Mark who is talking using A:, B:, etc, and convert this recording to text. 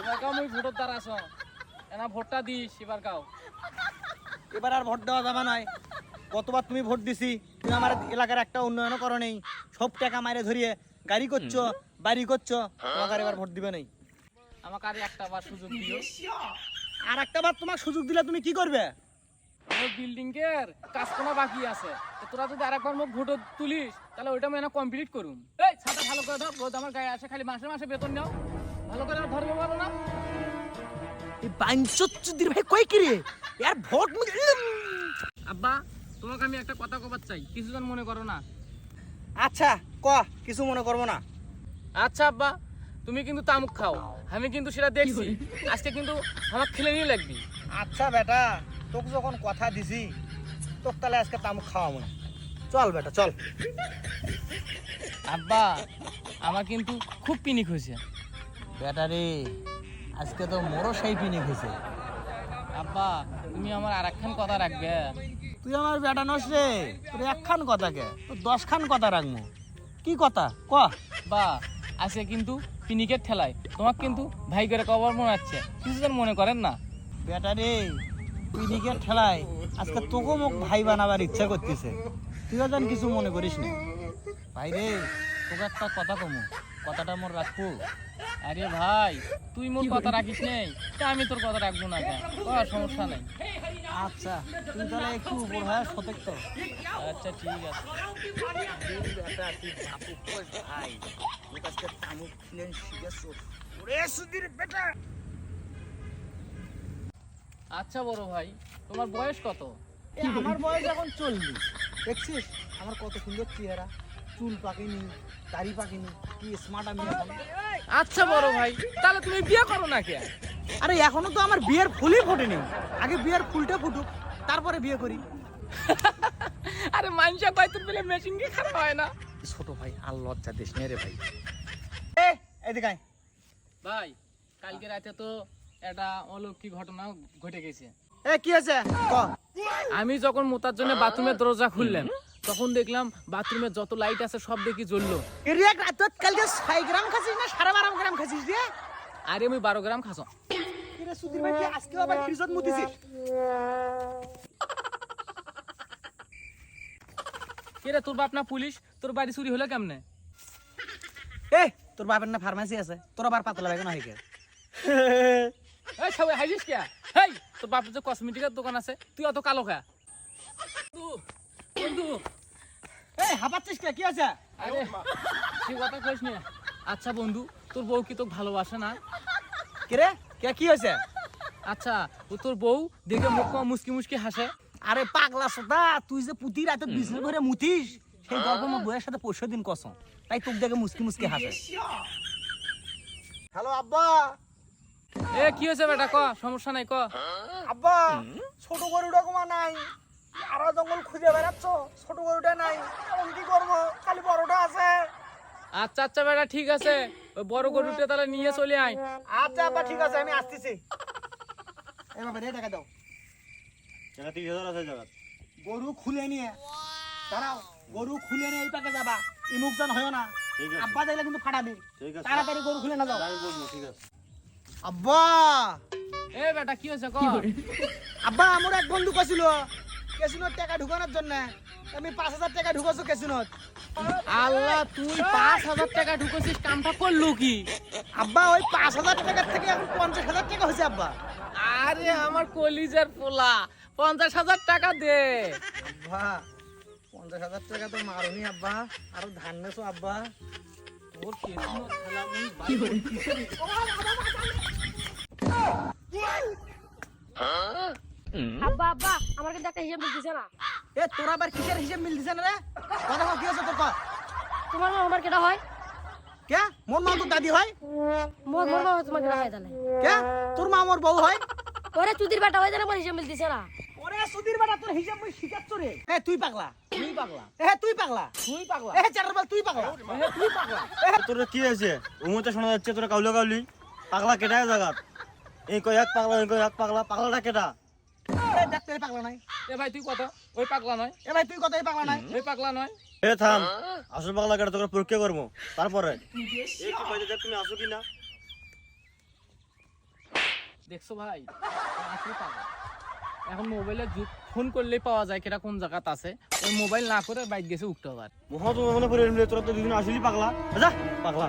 A: এবার কাও মুই ভোটর দ্বারা আস এনা ভোটটা দিস এবার কাও
B: এবার আর ভোট দেওয়া যাবে নয় কতবার তুমি ভোট দিছি তুমি আমার এলাকার একটা উন্নয়ন করো নেই। সব টাকা মারে ধরিয়ে গাড়ি করছ বাড়ি করছ তোমাকে এবার ভোট দিবে নেই।
A: আমাকে আর একটা বার সুযোগ দিও।
B: আর একটা বার তোমার সুযোগ দিলে তুমি কি করবে?
A: ওই বিল্ডিং এর কাজ কোনো বাকি আছে। তো তোরা যদি আরেকবার মুখ ভোট তুলিস তাহলে ওইটা আমি কমপ্লিট করুম। এই ছাতা ভালো করে ধর আমার গায়ে আসে খালি মাসে মাসে বেতন নাও। ভালো করে ধরবে বলো না।
B: এই বাঞ্চুদ্দির ভাই কই কি রে ভোট
A: আব্বা তোমাকে আমি একটা কথা কবার চাই কিছুজন মনে করো না।
B: আচ্ছা ক কিছু মনে করব না।
A: আচ্ছা আব্বা তুমি কিন্তু তামুক খাও আমি কিন্তু সেটা দেখছি। আজকে কিন্তু আমার খেলে নিয়ে লাগবি।
B: আচ্ছা বেটা তোকে যখন কথা দিছি তোকে তাহলে আজকে তামুক খাওয়াবো না। চল বেটা চল।
A: আব্বা আমার কিন্তু খুব পিনিক হয়েছে।
B: বেটা রে আজকে তো মোরও সেই হয়েছে
A: আব্বা তুমি আমার আর একখান কথা রাখবে।
B: তুই আমার বেটা নস রে তোর একখান কথা কে? তোর দশখান কথা রাখব কি কথা? ক।
A: বা আজকে কিন্তু পিনিকের ঠেলায়। তোমাকে কিন্তু ভাই করে কবর মনে হচ্ছে। কিছুজন মনে করেন না।
B: ব্যাটারি পিনিকের ঠেলায় আজকে তোকে মুখ ভাই বানাবার ইচ্ছা করতেছে। তুইও যেন কিছু মনে করিস না। ভাই রে তোকে একটা কথা কমু। কথাটা মোর রাখব?
A: আরে ভাই তুই মোর কথা রাখিস নেই? তা আমি তোর কথা রাখব না কেন? ও, সমস্যা নেই।
B: আচ্ছা তুই তাহলে একটু উপর হয়ে সতেক তো।
A: আচ্ছা ঠিক আছে।
B: ভাই ওরে
A: আচ্ছা বড় ভাই তোমার বয়স কত?
B: আমার বয়স এখন চল্লিশ। দেখছিস? আমার কত সুন্দর চেহারা। চুল পাকেনি দাড়ি পাকেনি কি স্মার্ট আমি
A: আচ্ছা বড় ভাই তাহলে তুমি বিয়ে করো না কে?
B: আরে এখনও তো আমার বিয়ের ফুলই ফোটেনি। আগে বিয়ের ফুলটা ফুটুক তারপরে বিয়ে করি।
A: আরে মানুষের বাইতুর পেলে মেশিন কি খারাপ হয় না?
B: ছোট ভাই আর লজ্জা দিস নে রে ভাই। এ এদিকে আয়।
A: ভাই কালকে রাতে তো একটা অলৌকিক ঘটনা ঘটে গেছে।
B: এ কি আছে
A: আমি যখন মোতার জন্য বাথরুমের দরজা খুললাম তখন দেখলাম বাথরুমের যত লাইট আছে সব দেখি জ্বললো।
B: এর এক রাত কালকে ছয় গ্রাম খাচ্ছিস না সাড়ে বারো গ্রাম খাচ্ছিস রে?
A: আরে আমি বারো গ্রাম খাস
B: কিরে সুধীর ভাই আজকে আবার ফ্রিজত মুতিছিস?
A: কে তোর বাপ না পুলিশ? তোর বাড়ি চুরি হলো কেমনে?
B: এ তোর বাপের না ফার্মাসি আছে তোর আবার পাতলা লাগে না হেকে
A: এই সবাই কে হেই তোর বাপের যে কসমেটিকের দোকান আছে তুই অত কালো খা বন্ধু, বন্ধু
B: এই হাঁপাচ্ছিস কে? কি আছে
A: আরে সে কথা কইস না। আচ্ছা বন্ধু তোর বউ কি তোকে ভালোবাসে না?
B: কিরে কে কি হয়েছে?
A: আচ্ছা ও তোর বউ দেখে মুখ মুসকি মুসকি হাসে।
B: আরে পাগলা সদা তুই যে পুতি রাতে বিছনা করে মুতিস সেই গল্প আমার বইয়ের সাথে পরশু দিন কসম। তাই তোকে দেখে মুসকি মুসকি হাসে। হ্যালো আব্বা।
A: এ কি হয়েছে বেটা? ক সমস্যা নাই ক।
B: আব্বা ছোট গরুটা কমা নাই। আরও জঙ্গল খুঁজে বেড়াচ্ছ? ছোট গরুটা নাই। এখন কি করব? খালি বড়টা আছে।
A: আচ্ছা আচ্ছা বেটা ঠিক আছে। ওই বড় গরুটা তাহলে নিয়ে চলে আয়।
B: আচ্ছা আব্বা ঠিক আছে আমি আসতেছি। এ বাবা রে টাকা দাও।
C: টাকা তিরিশ হাজার আছে জায়গা
B: গরু খুলে নিয়ে। দাঁড়াও গরু খুলে নিয়ে এই পাকে যাবা। ইমুকজন হয় না। আব্বা দেখলে কিন্তু ফাটাবে।
C: ঠিক
B: তাড়াতাড়ি গরু খুলে না যাও।
C: আমি ঠিক আছে।
B: আব্বা!
A: এ বেটা কি হয়েছে ক
B: আব্বা আমার এক বন্ধু কছিল কেসিনোর টাকা ঢুকানোর জন্য। আমি পাঁচ হাজার টাকা ঢুকাছো কেসিনোর
A: আল্লাহ তুই পাঁচ হাজার টাকা ঢুকেছিস কামটা করল কি?
B: আব্বা ওই পাঁচ হাজার টাকার থেকে এখন পঞ্চাশ হাজার টাকা হয়েছে আব্বা।
A: আরে আমার কলিজের পোলা পঞ্চাশ হাজার টাকা দে।
B: আব্বা পঞ্চাশ হাজার টাকা তো মারুনি আব্বা আরও ধান নেছো আব্বা।
A: তোর খেলা মুই বাইরে কিসের-
D: আব্বা আব্বা আমার কিন্তু একটা হিসাব দিছে না।
B: এ তোর আবার কিসের হিসেব মিল দিছে না রে? কথা কি হয়েছে তোর
D: তোমার আমার কেটা হয়?
B: কে? মোর মা তোর দাদি হয়।
D: মোর মোর মা তোমার কেটা হয় তাহলে?
B: কে? তোর মা আমার বউ হয়।
D: ওরে চুদির বেটা হয় তাহলে আমার হিসাব মিল দিছে না।
B: ওরে সুধীর বেটা তোর হিসাব মুই শিখাচ্ছ রে। এ তুই পাগলা।
A: তুই পাগলা।
B: এ তুই পাগলা।
A: তুই পাগলা।
B: এ চারবার তুই পাগলা।
A: এ, তুই পাগলা।
C: তোর কি হয়েছে? উমতে শোনা যাচ্ছে তোরা কাউলি কাউলি। পাগলা কেটা জায়গা এই কয় এক পাগলা এই কয় এক পাগলা পাগলাটা কেটা
B: ডাক্তার পাগলা নাই।
A: এ ভাই তুই কত? ওই পাগলা নয়।
B: এ ভাই তুই কথাই পাগলা নাই?
A: ওই পাগলা নয়।
C: এ থাম আসল পাগলা কেটা তোকে পরীক্ষা করব। তারপরে? এই কি কইতে দেখ তুমি আসো কিনা?
A: দেখছ ভাই আসলে পাগল। এখন মোবাইলের যুগ ফোন করলেই পাওয়া যায় কেটা কোন জায়গাত আছে। ওই মোবাইল না করে বাইক গেছে উঠতে আবার
C: মহা তোমার মনে পড়ে তোরা তো দুদিন আসলি পাগলা। যা পাগলা।